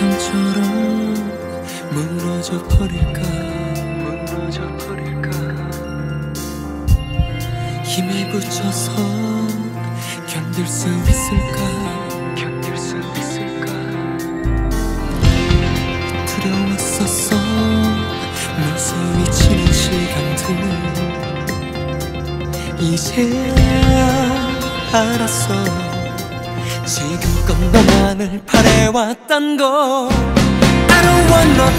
상처로 무너져 버릴까? 무너져 버릴까? 힘에 붙여서 견딜 수 있을까? 견딜 수 있을까? 두려웠었어. 무서히 지난 시간들 이제 알았어. 지금껏 너만을 바래왔단 거. I don't want no